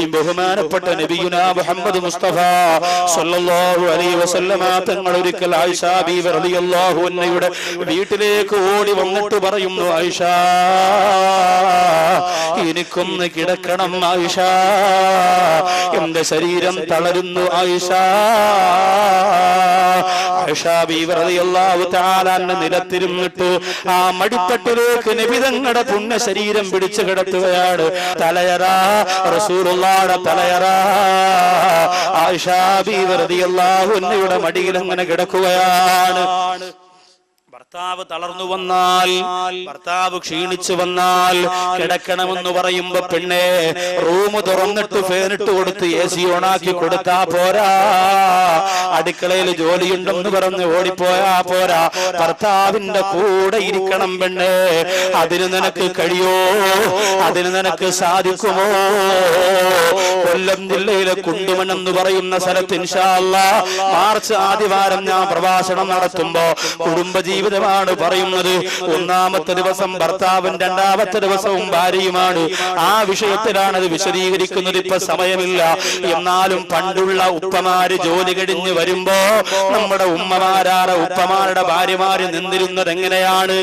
ഈ ബഹുമാനപ്പെട്ട നബിയുന മുഹമ്മദ് മുസ്തഫ സല്ലല്ലാഹു അലൈഹി വസല്ലമ തങ്ങൾ ഒരിക്കൽ ആയിഷ ബീവി റളിയല്ലാഹു അൻഹയുടെ വീട്ടിലേക്ക് ഓടി വന്നിട്ട് പറയുന്നു ആയിഷ എനിക്കൊന്ന് കിടക്കണം ആയിഷ. എന്റെ ശരീരം തളരുന്നു ആയിഷ. ആയിഷ ബീവി റളിയല്ലാഹു തആല നിലത്തിരുന്നിട്ട്. ആ മടിത്തട്ടിലേക്ക് നബിതങ്ങളുടെ പുണ്യ ശരീരം പിടിച്ചു കിടത്തുകയാണ്. തലയറ റസൂലുള്ളാടെ തലയറ. ആയിഷാബി വെറുതെ അൻഹയുടെ മടിയിൽ അങ്ങനെ കിടക്കുകയാണ്. ഭർത്താവ് തളർന്നു വന്നാൽ ഭർത്താവ് ക്ഷീണിച്ചു വന്നാൽ കിടക്കണമെന്ന് പറയുമ്പോ പെണ്ണെ റൂം തുറന്നിട്ട് ഫേനിട്ട് കൊടുത്ത് എ സി ഓണാക്കി കൊടുത്താ പോരാ. അടുക്കളയിൽ ജോലിയുണ്ടെന്ന് പറഞ്ഞ് ഓടിപ്പോയാ പോരാ. ഭർത്താവിന്റെ കൂടെ ഇരിക്കണം പെണ്ണെ അതിന് നിനക്ക് കഴിയോ? അതിന് നിനക്ക് സാധിക്കുമോ? കൊല്ലം ജില്ലയിലെ കുണ്ടുമൺ എന്ന് പറയുന്ന സ്ഥലത്ത് ഇൻഷാല്ല മാർച്ച് ആദ്യവാരം ഞാൻ പ്രഭാഷണം നടത്തുമ്പോ കുടുംബജീവിതമാണ് പറയുന്നത്. ഒന്നാമത്തെ ദിവസം ഭർത്താവും രണ്ടാമത്തെ ദിവസവും ഭാര്യയുമാണ്. ആ വിഷയത്തിലാണ് അത് വിശദീകരിക്കുന്നത്. ഇപ്പൊ സമയമില്ല. എന്നാലും പണ്ടുള്ള ഉപ്പമാര് ജോലി കഴിഞ്ഞ് വരുമ്പോ നമ്മുടെ ഉമ്മമാരാറ ഉപ്പമാരുടെ ഭാര്യമാര് നിന്നിരുന്നത് എങ്ങനെയാണ്?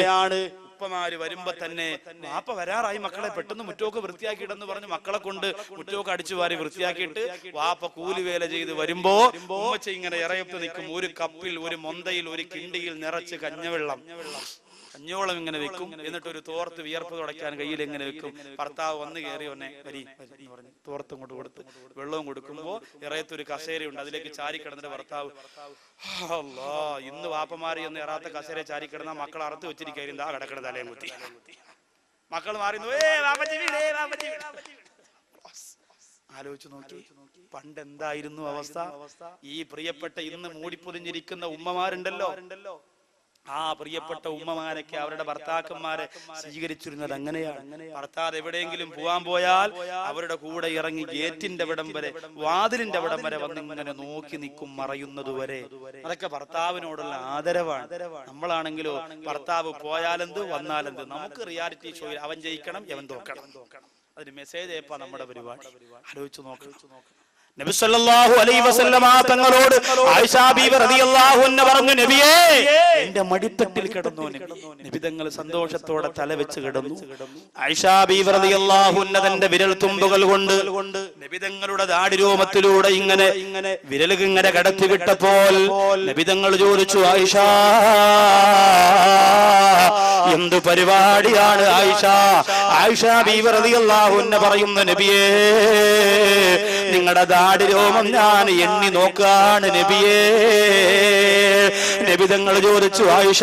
ഉപ്പമാര് വരുമ്പോ തന്നെ വാപ്പ വരാറായി മക്കളെ പെട്ടെന്ന് മുറ്റോക്ക് വൃത്തിയാക്കിയിട്ടെന്ന് പറഞ്ഞ് മക്കളെ കൊണ്ട് മുറ്റോക്ക് അടിച്ചു വാരി വൃത്തിയാക്കിയിട്ട് വാപ്പ കൂലിവേല ചെയ്ത് വരുമ്പോ ഉമ്മച്ച ഇങ്ങനെ ഇറയത്ത് നിൽക്കും. ഒരു കപ്പിൽ ഒരു മൊന്തയിൽ ഒരു കിണ്ടിയിൽ നിറച്ച് കഞ്ഞവെള്ളം. കഞ്ഞോളം ഇങ്ങനെ വെക്കും. എന്നിട്ട് ഒരു തോർത്ത് വിയർപ്പ് തുടയ്ക്കാൻ കയ്യിൽ ഇങ്ങനെ വെക്കും. ഭർത്താവ് വന്ന് കയറി ഒന്നെ വരി എന്ന് പറഞ്ഞു തോർത്ത് കൊണ്ട് കൊടുത്ത് വെള്ളവും കൊടുക്കുമ്പോ ഇറയത്തൊരു കസേരയുണ്ട്. അതിലേക്ക് ചാരി കിടന്നിട്ട് ഭർത്താവ് ഇന്ന് വാപ്പമാരി ഒന്ന് ഇറാത്ത കസേര ചാരി കിടന്ന മക്കൾ അറുത്ത് വെച്ചിരിക്കും ആ കിടക്കണ തലയും കുത്തി മക്കൾ മാറി. ആലോചിച്ചു നോക്കി. പണ്ട് എന്തായിരുന്നു അവസ്ഥ? ഈ പ്രിയപ്പെട്ട ഇന്ന് മൂടിപ്പൊതിഞ്ഞിരിക്കുന്ന ഉമ്മമാരുണ്ടല്ലോ. ആ പ്രിയപ്പെട്ട ഉമ്മമാരൊക്കെ അവരുടെ ഭർത്താക്കന്മാരെ സ്വീകരിച്ചിരുന്നത് അങ്ങനെയാണ്. ഭർത്താവ് എവിടെയെങ്കിലും പോവാൻ പോയാൽ അവരുടെ കൂടെ ഇറങ്ങി ഗേറ്റിന്റെ വിടം വരെ വാതിലിന്റെ വിടം വരെ വന്ന് ഇങ്ങനെ നോക്കി നിൽക്കും മറയുന്നത് വരെ. അതൊക്കെ ഭർത്താവിനോടുള്ള ആദരവാണ്. നമ്മളാണെങ്കിലോ ഭർത്താവ് പോയാലെന്ത് വന്നാലെന്ത്? നമുക്ക് റിയാലിറ്റി ഷോയിൽ അവൻ ജയിക്കണം അവൻ തോക്കണം അതിന് മെസ്സേജ് ഏപ്പാ നമ്മുടെ പരിപാടി. ആലോചിച്ച് നോക്കണം. നബി സല്ലല്ലാഹു അലൈഹി വസല്ലമ തങ്ങളോട് ആയിഷ ബീവി റളിയല്ലാഹു അൻഹ പറഞ്ഞു നബിയേ എന്റെ മടിത്തട്ടിൽ കിടന്നു നബി. തങ്ങൾ സന്തോഷത്തോടെ തല വെച്ച് കിടന്നു. ആയിഷ ബീവി റളിയല്ലാഹു അൻഹ തന്റെ വിരൽ തുമ്പുകൾ കൊണ്ട് നബി തങ്ങളുടെ ദാടിരോമത്തിലൂടെ ഇങ്ങനെ വിരൽ ഇങ്ങനെ കടത്തി വിട്ടപ്പോൾ നബി തങ്ങൾ ചോദിച്ചു ആയിഷ എന്ത് പരിപാടിയാണ് ആയിഷ? ആയിഷ ബീവി റളിയല്ലാഹു അൻഹ പറയുന്ന നബിയേ നിങ്ങളുടെ ദാടി രോമം ഞാൻ എണ്ണി നോക്കാണ് നബിയേ. നബിതങ്ങൾ ചോദിച്ചു ആയിഷ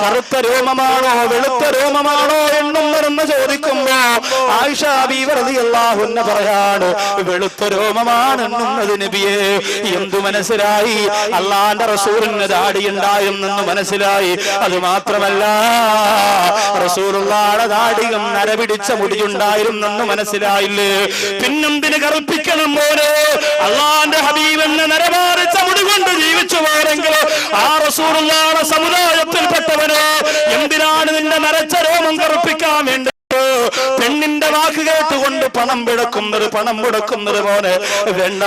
കറുത്ത രോമമാണോ വെളുത്ത രോമമാണോ എണ്ണും മറന്ന് ചോദിക്കുമ്പോ ആയിഷ ബീവറതി അള്ളാഹുന്ന പറയാണ് വെളുത്ത രോമമാണ് നബിയേ. എന്തു മനസ്സിലായി? അള്ളാന്റെ റസൂലിന് ദാടിയുണ്ടായെന്ന് മനസ്സിലായി. അത് മാത്രമല്ല റസൂലുള്ളാടെ ദാടിയും നരപിടിച്ച മുടിയുണ്ടായിരുന്നെന്ന് മനസ്സിലായില്ലേ? പിന്നെന്തിന് കറുപ്പിക്കണം പോലെ അള്ളാന്റെ ഹബീബെന്ന് നരമാറിച്ച മുടി കൊണ്ട് ജീവിച്ചു പോരെങ്കിൽ ആ റസൂലുള്ളാടെ സമുദായത്തിൽപ്പെട്ടവനോ? എന്തിനാണ് നിന്റെ നരച്ച രോമം കറുപ്പിക്കാൻ വേണ്ടി പെണ്ണിന്റെ വാക്ക് കേട്ടുകൊണ്ട് പണം പിടക്കുന്നത് പണം മുടക്കുന്നത് പോലെ വേണ്ട.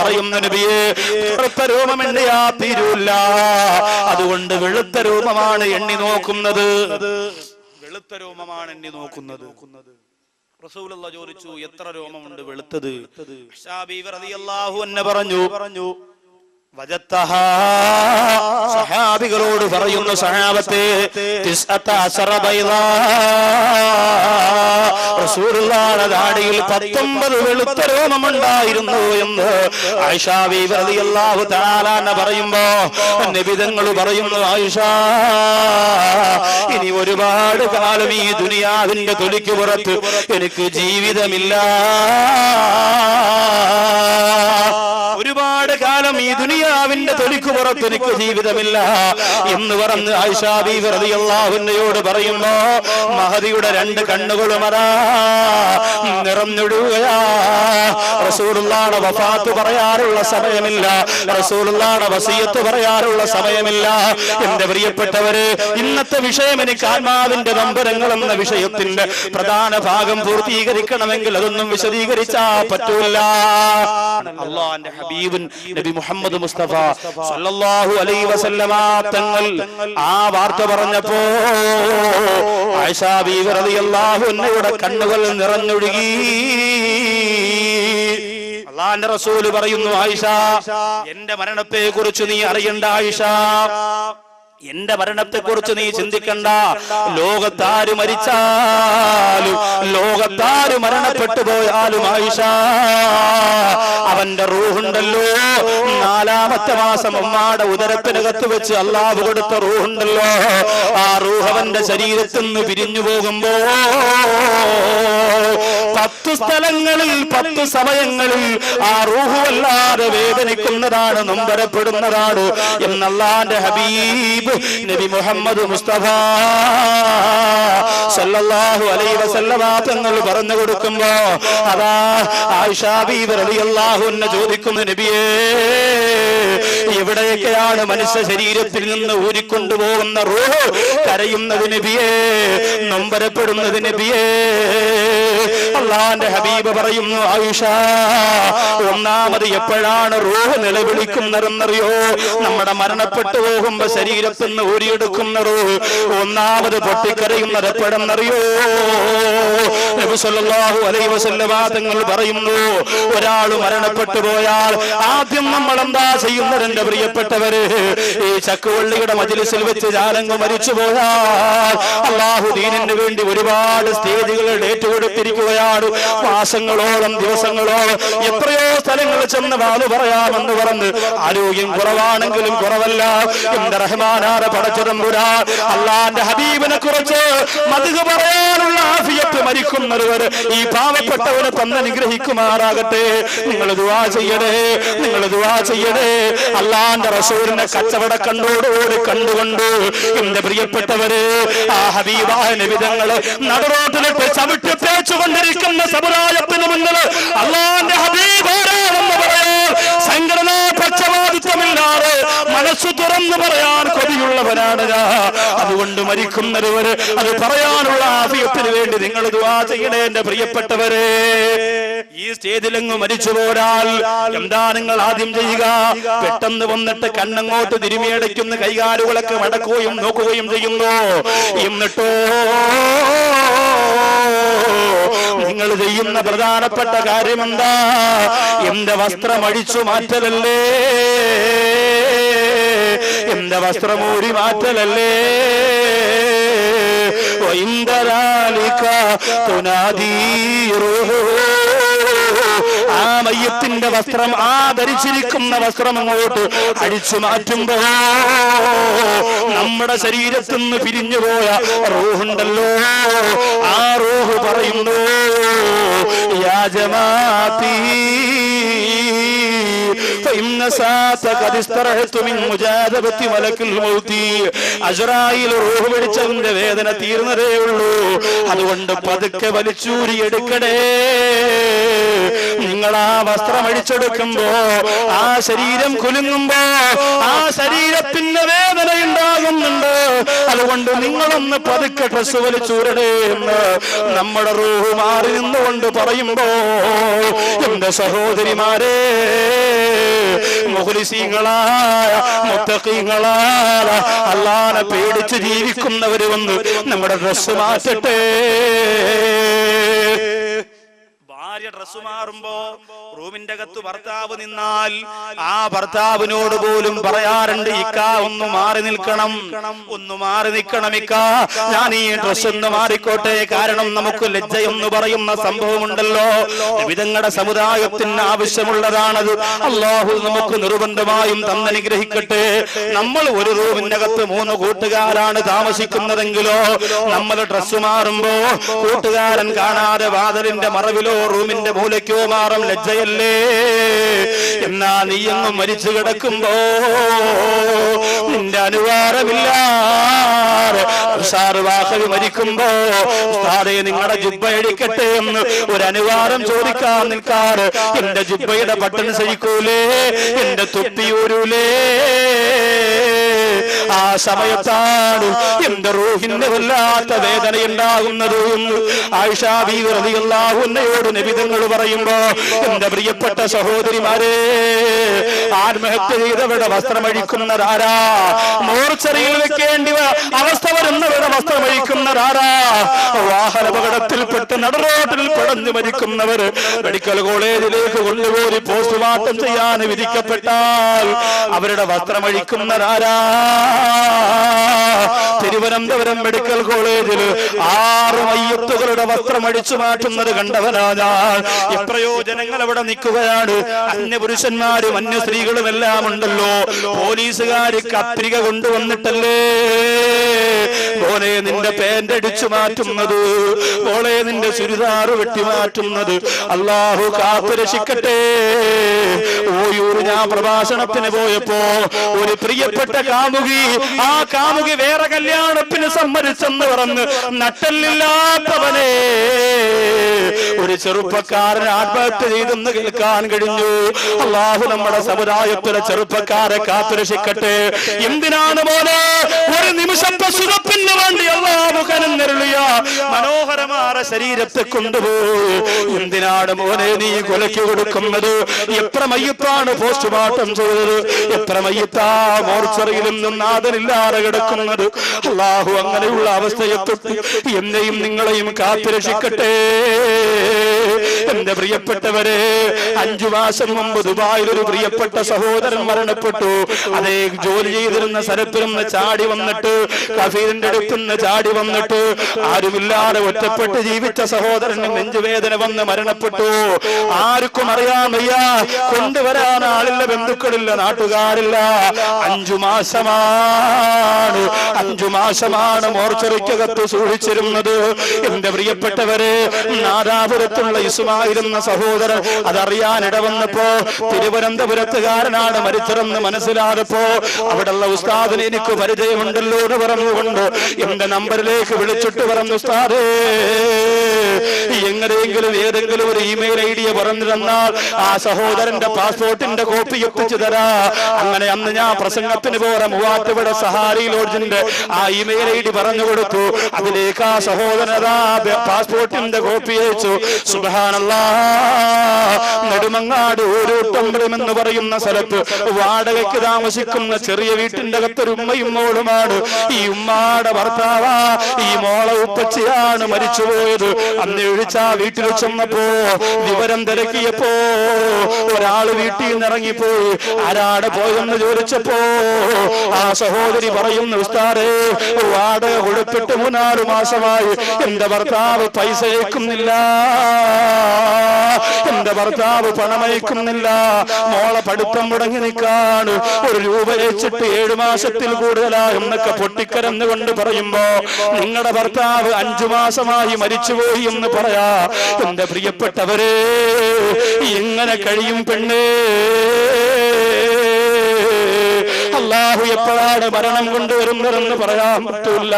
പറയുന്ന നബിയെ തീരൂല്ല. അതുകൊണ്ട് വെളുത്ത രൂപമാണ് എണ്ണി നോക്കുന്നത്. വെളുത്ത രോമമാണ് എണ്ണി നോക്കുന്നത്. റസൂലുള്ള ചോദിച്ചു എത്ര രോമമുണ്ട് വെളുത്തത്? പറഞ്ഞു പറഞ്ഞു സഹാബികളോട് പറയുന്നു സഹാബത്തെ ദാടിയിൽ പത്തൊമ്പത് വെളുത്ത രോമമുണ്ടായിരുന്നു എന്ന് ആയിഷ ബീവി റളിയല്ലാഹു തആല അൻഹ പറയുമ്പോ നിബിതങ്ങൾ പറയുന്നു ആയിഷ ഇനി ഒരുപാട് കാലം ഈ ദുനിയാവിന്റെ തൊലിക്ക് പുറത്ത് എനിക്ക് ജീവിതമില്ല. ഒരുപാട് കാലം ഈ ദുനിയാവിന്റെ തൊലിക്ക് പുറത്ത് എനിക്ക് ജീവിതമില്ല. എന്ന് പറഞ്ഞ് ആയിഷാ ബീവി അള്ളാഹുവിനോട് പറയുമ്പോ മഹതിയുടെ രണ്ട് കണ്ണുകളും അതാ നിറഞ്ഞൊഴുകയാ വഫാത്ത് പറയാറുള്ള സമയമില്ല. റസൂലുള്ളാടെ വസീയത്ത് പറയാറുള്ള സമയമില്ല. എന്റെ പ്രിയപ്പെട്ടവര് ഇന്നത്തെ വിഷയം എനിക്ക് ആത്മാവിന്റെ നമ്പരങ്ങൾ എന്ന വിഷയത്തിന്റെ പ്രധാന ഭാഗം പൂർത്തീകരിക്കണമെങ്കിൽ അതൊന്നും വിശദീകരിച്ചാ പറ്റൂല. അള്ളാന്റെ ഹബീബൻ നബി മുഹമ്മദ് മുസ്തഫ സല്ലല്ലാഹു അലൈഹി വസല്ലമ തങ്ങൾ ആ വാർത്ത പറഞ്ഞപ്പോ ആയിഷ ബീവി റളിയല്ലാഹു അൻഹയുടെ കണ്ണുകൾ നിറഞ്ഞൊഴുകി. അള്ളാന്റെ റസൂൽ പറയുന്നു ആയിഷ എന്റെ മരണത്തെ കുറിച്ച് നീ അറിയണ്ട ആയിഷ. എന്റെ മരണത്തെ കുറിച്ച് നീ ചിന്തിക്കണ്ട. ലോകത്താര് മരിച്ചാലും ലോകത്താര് മരണപ്പെട്ടു പോയാലും ആയിഷ അവന്റെ റൂഹുണ്ടല്ലോ. നാലാമത്തെ മാസം ഉമ്മാടെ ഉദരത്തിനകത്ത് വെച്ച് അള്ളാഹ് കൊടുത്ത റൂഹുണ്ടല്ലോ. ആ റൂഹ് അവന്റെ ശരീരത്തിൽ നിന്ന് പിരിഞ്ഞു പോകുമ്പോ പത്ത് സ്ഥലങ്ങളിൽ പത്ത് സമയങ്ങളിൽ ആ റൂഹു വല്ലാതെ വേദനിക്കുന്നതാണ് നൊമ്പരപ്പെടുന്നതാണ് എന്നല്ലാന്റെ ഹബീബ് നബി മുഹമ്മദ് മുസ്തഫ സല്ലല്ലാഹു അലൈഹി വസല്ലമ തങ്ങൾ പറഞ്ഞു കൊടുക്കുമ്പോ അതാ ആയിഷ ബീബി റളിയല്ലാഹു അൻഹ ചോദിക്കുന്നു നബിയേ എവിടെയൊക്കെയാണ് മനുഷ്യ ശരീരത്തിൽ നിന്ന് ഊരിക്കൊണ്ടുപോകുന്ന റൂഹ് കരയുന്നത് നബിയേ നൊമ്പരപ്പെടുന്നത് നബിയേ. അള്ളാന്റെ ഹബീബ് പറയുന്നു ആയിഷ ഒന്നാമത് എപ്പോഴാണ് റൂഹ് നിലവിളിക്കുന്നതെന്നറിയോ? നമ്മുടെ മരണപ്പെട്ടു പോകുമ്പോ ശരീരത്തിൽ നിന്ന് ഊരിയെടുക്കുന്ന ഒന്നാമത് പൊട്ടിക്കരയുന്നത് എപ്പോഴെന്നറിയോ തങ്ങൾ പറയുന്നു ഒരാൾ മരണപ്പെട്ടു പോയാൽ ആദ്യം നമ്മൾ എന്താ ചെയ്യുന്നത് എന്റെ പ്രിയപ്പെട്ടവര്? ഈ ചക്കുവള്ളിയുടെ മജിലിസിൽ വെച്ച് ജാലങ്ങ് മരിച്ചു പോയാൽ അള്ളാഹു ദീനിന് വേണ്ടി ഒരുപാട് സ്റ്റേജുകൾ ഏറ്റുകൊടുത്തിരിക്കുകയാണ് മാസങ്ങളോളം ദിവസങ്ങളോളം എത്രയോ സ്ഥലങ്ങൾ ചെന്ന് വാത് പറയാമെന്ന് പറഞ്ഞ് ആരോഗ്യം കുറവാണെങ്കിലും കുറവല്ല. എന്റെ റഹ്മാനാര പടച്ചിടമ്പുരാ അള്ളാന്റെ ഹബീബിനെ കുറിച്ച് മതുക പറയാനുള്ള ആഫിയത്ത് മരിക്കുന്നവർ ഈ പാവപ്പെട്ടവനെ തന്നെ നിഗ്രഹിക്കുമാറാകട്ടെ നിങ്ങൾ ദുവാ ചെയ്യണേ നിങ്ങൾ ദുവാ ചെയ്യണേ. അള്ളാന്റെ റസൂലിനെ കച്ചവട കണ്ടോടുകൂടി കണ്ടുകൊണ്ട് എന്റെ പ്രിയപ്പെട്ടവര് ആ ഹബീബായ നിബിധങ്ങൾ നടുറോട്ടിലിട്ട് ചവിട്ടി തേച്ചുകൊണ്ടിരിക്കുന്ന സമുദായത്തിന് മുന്നിൽ അള്ളാന്റെ ഹബീബ് മനസ്സു തുറന്നു പറയാൻ കൊതിയുള്ളവനാണ് അതുകൊണ്ട് മരിക്കുന്നവര് അത് പറയാനുള്ള ആഫിയത്തിന് വേണ്ടി നിങ്ങൾ ദുവാ ചെയ്യണേ എന്റെ പ്രിയപ്പെട്ടവരെ. ഈ സ്റ്റേജിലെങ്ങ് മരിച്ചു പോരാൽ എന്താ നിങ്ങൾ ആദ്യം ചെയ്യുക? പെട്ടെന്ന് വന്നിട്ട് കണ്ണങ്ങോട്ട് തിരുമിയടയ്ക്കുന്ന കൈകാലുകളൊക്കെ മടക്കുകയും നോക്കുകയും ചെയ്യുന്നു. എന്നിട്ടോ നിങ്ങൾ ചെയ്യുന്ന പ്രധാനപ്പെട്ട കാര്യം എന്താ എന്റെ വസ്ത്രം അഴിച്ചു മാറ്റലല്ലേ? എന്റെ വസ്ത്രമൂരി മാറ്റലല്ലേ? വൈന്ദരാലിക തുനാദീറോ ആ മയ്യത്തിന്റെ വസ്ത്രം ആ ധരിച്ചിരിക്കുന്ന വസ്ത്രം അങ്ങോട്ട് അടിച്ചു മാറ്റുമ്പോ നമ്മുടെ ശരീരത്തിൽ നിന്ന് പിരിഞ്ഞു പോയ റൂഹുണ്ടല്ലോ. ആ റൂഹ് പറയുന്നു യാജമാത്തി فإن ساعة قد استرحت من مجاذبة ملك الموت അസ്രായിൽ റൂഹ് പിടിച്ചതിന്റെ വേദന തീർന്നതേ ഉള്ളൂ. അതുകൊണ്ട് പതുക്കെ വലിച്ചൂരി എടുക്കണേ നിങ്ങൾ ആ വസ്ത്രം അഴിച്ചെടുക്കുമ്പോ ആ ശരീരം കുലുങ്ങുമ്പോ ആ ശരീരത്തിന്റെ വേദന ഉണ്ടാകുന്നുണ്ട്. അതുകൊണ്ട് നിങ്ങളൊന്ന് പതുക്കെ ഡ്രസ് വലിച്ചൂരണേ എന്ന് നമ്മുടെ റൂഹ് മാറി നിന്നുകൊണ്ട് പറയുമ്പോ എന്റെ സഹോദരിമാരെ മുഹലിസീങ്ങളായ മുത്തക്കീങ്ങളായ അള്ളാനെ പേടിച്ച് ജീവിക്കുന്നവര് വന്ന് നമ്മുടെ ഡ്രസ് മാറ്റട്ടെ. ഭാര്യ ഡ്രസ് മാറുമ്പോ റൂമിന്റെ അകത്ത് ഭർത്താവ് നിന്നാൽ ആ ഭർത്താവിനോട് പോലും പറയാറുണ്ട് ഇക്ക ഒന്ന് മാറി നിൽക്കണം ഒന്ന് മാറി നിൽക്കണം ഇക്ക. ഞാൻ ഈ ഡ്രസ് ഒന്ന് മാറിക്കോട്ടെ കാരണം നമുക്ക് ലജ്ജയെന്ന് പറയുന്ന സംഭവമുണ്ടല്ലോ. വിധങ്ങളുടെ സമുദായത്തിന് ആവശ്യമുള്ളതാണത്. അള്ളാഹു നമുക്ക് നിർബന്ധമായും തന്നനുഗ്രഹിക്കട്ടെ. നമ്മൾ ഒരു റൂമിന്റെ അകത്ത് മൂന്ന് കൂട്ടുകാരാണ് താമസിക്കുന്നതെങ്കിലോ നമ്മൾ ഡ്രസ് മാറുമ്പോ കൂട്ടുകാരൻ കാണാതെ വാതിലിന്റെ മറവിലോ റൂമിന്റെ മൂലയ്ക്കോ മാറും ലജ്ജയ രക്ഷയല്ലേ എന്നാ നീ അങ്ങ് മരിച്ചു കിടക്കുമ്പോ നിന്റെ അനുവാദമില്ലാതെ സാറ് വാഹവി മരിക്കുമ്പോ ഉസ്താദേ നിങ്ങളുടെ ജുബ്ബ അടിക്കട്ടെ എന്ന് ഒരു അനുവാദം ചോദിക്കാൻ നിൽക്കാറ്. എന്റെ ജുബ്ബയുടെ ബട്ടൺ സഹിക്കൂലേ? എന്റെ തുപ്പിയൂരൂലേ ആ സമയത്താണ് എന്റെ റൂഹിന്റെ വല്ലാത്ത വേദന ഉണ്ടാകുന്നത് എന്ന് ആയിഷാ ബീവി റളിയല്ലാഹു അൻഹയോട് നബിതങ്ങൾ പറയുമ്പോ എന്റെ പ്രിയപ്പെട്ട സഹോദരിമാരെ ആത്മഹത്യ ചെയ്തവരുടെ വസ്ത്രമഴിക്കുന്നതാരാ മോർച്ചറിയിൽ വെക്കേണ്ടി അവസ്ഥ വരുന്നവരുടെ വസ്ത്രമഴിക്കുന്നതാരാ വാഹനപകടത്തിൽപ്പെട്ട് നടറോട്ടിൽ പടഞ്ഞു മരിക്കുന്നവർ മെഡിക്കൽ കോളേജിലേക്ക് കൊണ്ടുപോയി പോസ്റ്റ്മോർട്ടം ചെയ്യാൻ വിധിക്കപ്പെട്ടാൽ അവരുടെ വസ്ത്രമഴിക്കുന്നതാരാ തിരുവനന്തപുരം മെഡിക്കൽ കോളേജിൽ ആറ് മയ്യത്തുകളുടെ വസ്ത്രം അടിച്ചു മാറ്റുന്നത് കണ്ടവനാ ഞാൻ എത്രയോ ജനങ്ങൾ അവിടെ നിൽക്കുകയാണ്. അന്യപുരുഷന്മാരും അന്യ സ്ത്രീകളും എല്ലാം ഉണ്ടല്ലോ. പോലീസുകാർ കത്രിക കൊണ്ടുവന്നിട്ടല്ലേ? മോനെ നിന്റെ പേന്റ് അടിച്ചു മാറ്റുന്നത്. മോളെ നിന്റെ ചുരിദാറ് വെട്ടി മാറ്റുന്നത്. അള്ളാഹു കാത്തു രക്ഷിക്കട്ടെ. ഓയൂർ ഞാൻ പ്രഭാഷണത്തിന് പോയപ്പോ ഒരു പ്രിയപ്പെട്ട കാമുകി ആ കാമുകി വേറെ കല്യാണത്തിന് സമ്മതിച്ചെന്ന് പറഞ്ഞ് നട്ടല്ലില്ലാത്തവനെ ഒരു ചെറുപ്പക്കാരൻ ആത്മഹത്യ ചെയ്തെന്ന് കേൾക്കാൻ കഴിഞ്ഞു. അള്ളാഹു നമ്മുടെ സമുദായത്തിലെ ചെറുപ്പക്കാരെ കാത്തുരക്ഷിക്കട്ടെ. എന്തിനാണ് മോനെ? ഒരു നിമിഷത്തെ സുഖത്തിന് വേണ്ടി അള്ളാഹു കനന്നെരുളിയ മനോഹരമായ ശരീരത്തെ കൊണ്ടുപോയി. എന്തിനാണ് മോനെ നീ കൊലക്ക് കൊടുക്കുന്നത്? എത്ര മയ്യത്താണ് പോസ്റ്റ്മോർട്ടം ചെയ്തത്? എത്ര മയ്യത്താ മോർച്ചറിയിലും നാഥനില്ലാതെ കിടക്കുന്നത്? അള്ളാഹു അങ്ങനെയുള്ള അവസ്ഥയെ എന്നെയും നിങ്ങളെയും കാത്തുരക്ഷിക്കട്ടെ. എന്റെ പ്രിയപ്പെട്ടവരെ അഞ്ചു മാസം മുമ്പ് ദുബായിൽ ഒരു പ്രിയപ്പെട്ട സഹോദരൻ മരണപ്പെട്ടു. അതേ ജോലി ചെയ്തിരുന്ന സ്ഥലത്തിരുന്ന് ചാടി വന്നിട്ട് കഫീലിന്റെ അടുത്തുനിന്ന് ചാടി വന്നിട്ട് ആരുമില്ലാതെ ഒറ്റപ്പെട്ട് ജീവിച്ച സഹോദരന് നെഞ്ചുവേദന വന്ന് മരണപ്പെട്ടു. ആർക്കും അറിയാൻ കൊണ്ടുവരാൻ ആളില്ല ബന്ധുക്കളില്ല നാട്ടുകാരില്ല. അഞ്ചു മാസമാണ് അഞ്ചു മാസമാണ് മോർച്ചറിക്കകത്ത് സൂക്ഷിച്ചിരുന്നത്. എന്റെ പ്രിയപ്പെട്ടവരെ നാദാപുരത്തുള്ള ഇസുമായിരുന്ന സഹോദരൻ അതറിയാൻ ഇടവന്നപ്പോ തിരുവനന്തപുരത്തുകാരനാണ് മരിച്ചതെന്ന് മനസ്സിലായപ്പോ അവിടെയുള്ള ഉസ്താദിന് എനിക്ക് പരിചയമുണ്ടല്ലോ എന്ന് പറഞ്ഞുകൊണ്ട് എന്റെ നമ്പറിലേക്ക് വിളിച്ചിട്ട് പറഞ്ഞു ഉസ്താദേ എങ്ങനെയെങ്കിലും ഏതെങ്കിലും ഒരു ഇമെയിൽ ഐ ഡി പറഞ്ഞു തന്നാൽ ആ സഹോദരന്റെ പാസ്പോർട്ടിന്റെ കോപ്പി എത്തിച്ചു തരാ. അങ്ങനെ അന്ന് ഞാൻ പ്രസംഗത്തിന് പോലെ മൂവാറ്റുപുഴ സഹാരി ലോഡ്ജിന്റെ ആ ഇമെയിൽ ഐ ഡി പറഞ്ഞു കൊടുത്തു. അതിലേക്ക് ആ സഹോദരതാ പാസ്പോർട്ടിന്റെ കോപ്പി അയച്ചു. സുബാനല്ലാ നെടുമങ്ങാട് ഓരോട്ടമ്പലം എന്ന് പറയുന്ന സ്ഥലത്ത് വാടകയ്ക്ക് താമസിക്കുന്ന ചെറിയ വീട്ടിന്റെ അകത്തൊരു ഉമ്മയും മോളുമാണ്. ഈ ഉമ്മാടെ ഭർത്താവാ. ഈ മോളെ ഉപ്പച്ചയാണ് മരിച്ചുപോയത്. അന്ന് എഴുച്ച വീട്ടിൽ ചെന്നപ്പോ വിവരം തിരക്കിയപ്പോ ഒരാൾ വീട്ടിൽ നിന്ന് ഇറങ്ങിപ്പോയി. ആരാടെ പോയെന്ന് ചോദിച്ചപ്പോ ആ സഹോദരി പറയുന്നു ഉസ്താറേ വാടക കൊടുത്തിട്ട് മൂന്നാറ് മാസമായി. എന്റെ ഭർത്താവ് പൈസ അയക്കുന്നില്ല എന്റെ ഭർത്താവ് പണമയക്കുന്നില്ല. മോളെ പഠിത്തം മുടങ്ങി നിൽക്കാണ് ഒരു രൂപ അയച്ചിട്ട് ഏഴു മാസത്തിൽ കൂടുതലാ എന്നൊക്കെ പൊട്ടിക്കരന്നുകൊണ്ട് പറയുമ്പോ നിങ്ങളുടെ ഭർത്താവ് അഞ്ചു മാസമായി മരിച്ചുപോയി. എന്ന് പറയാ എന്റെ പ്രിയപ്പെട്ടവരെ എങ്ങനെ കഴിയും പെണ്ണേ. അള്ളാഹു എപ്പോഴാണ് മരണം കൊണ്ടുവരുന്നതെന്ന് പറയാൻ പറ്റൂല.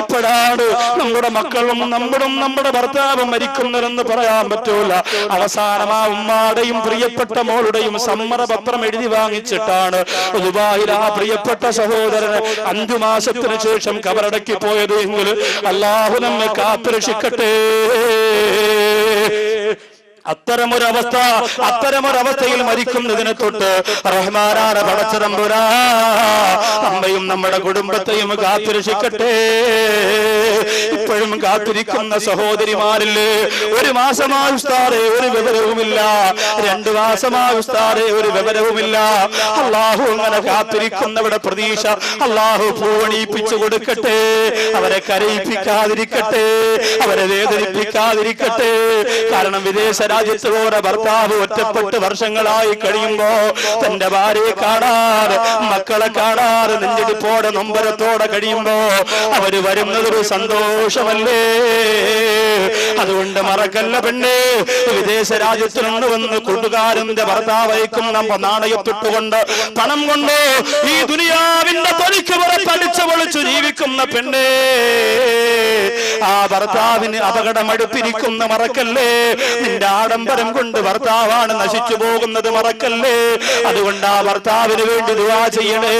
എപ്പോഴാണ് നമ്മുടെ മക്കളും നമ്മളും നമ്മുടെ ഭർത്താവും മരിക്കുന്നതെന്ന് പറയാൻ പറ്റൂല. അവസാനം ആ ഉമ്മാടെയും പ്രിയപ്പെട്ട മോളുടെയും സമ്മതപത്രം എഴുതി വാങ്ങിച്ചിട്ടാണ് ദുബായിൽ ആ പ്രിയപ്പെട്ട സഹോദരന് അഞ്ചു മാസത്തിന് ശേഷം കബറടക്കി പോയത് എങ്കിൽ അള്ളാഹു നമ്മെ കാത്തുരക്ഷിക്കട്ടെ. അത്തരമൊരവസ്ഥ അത്തരമൊരവസ്ഥയിൽ മരിക്കുന്നതിനെ തൊട്ട് റഹ്മാനാണ് പടച്ചതമ്പുരാ. അമ്മയും നമ്മുടെ കുടുംബത്തെയും കാത്തുരക്ഷിക്കട്ടെ. ഇപ്പോഴും കാത്തിരിക്കുന്ന സഹോദരിമാരിൽ ഒരു മാസമായി ഒരു വിവരവുമില്ല. രണ്ടു മാസമായി ഒരു വിവരവുമില്ല. അള്ളാഹു അങ്ങനെ കാത്തിരിക്കുന്നവരുടെ പ്രതീക്ഷ അള്ളാഹു പൂവണിയിപ്പിച്ചു കൊടുക്കട്ടെ. അവരെ കരയിപ്പിക്കാതിരിക്കട്ടെ. അവരെ വേദനിപ്പിക്കാതിരിക്കട്ടെ. കാരണം വിദേശ രാജ്യത്ത് പോലെ ഭർത്താവ് ഒറ്റപ്പെട്ട് വർഷങ്ങളായി കഴിയുമ്പോ തന്റെ ഭാര്യയെ കാണാറ് മക്കളെ കാണാറ് നെഞ്ചിടിപ്പോടെ നൊമ്പരത്തോടെ കഴിയുമ്പോ അവർ വരുന്നതൊരു സന്തോഷമല്ലേ? അതുകൊണ്ട് മറക്കല്ല പെണ്ണേ വിദേശ രാജ്യത്തിൽ നിന്ന് വന്ന് കൂട്ടുകാരന്റെ ഭർത്താവ് നമ്മ നാണയത്തിട്ടുകൊണ്ട് പണം കൊണ്ട് ഈ ദുനിയാവിന്റെ പുറത്തടിച്ചു പൊളിച്ചു ജീവിക്കുന്ന പെണ്ണേ. ആ ഭർത്താവിന് അപകടം അടുപ്പിരിക്കുന്ന മറക്കല്ലേ? നിന്റെ ആഡംബരം കൊണ്ട് ഭർത്താവാണ് നശിച്ചു പോകുന്നത് മറക്കല്ലേ? അതുകൊണ്ട് ആ ഭർത്താവിന് വേണ്ടി ദുവാ ചെയ്യണേ.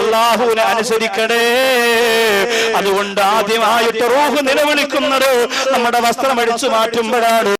അള്ളാഹുവിനെ അനുസരിക്കണേ. അതുകൊണ്ട് ആദ്യമായിട്ട് റൂഹ് നിലവിളിക്കുന്നത് നമ്മുടെ വസ്ത്രം അടിച്ചു മാറ്റുമ്പോഴാണ്.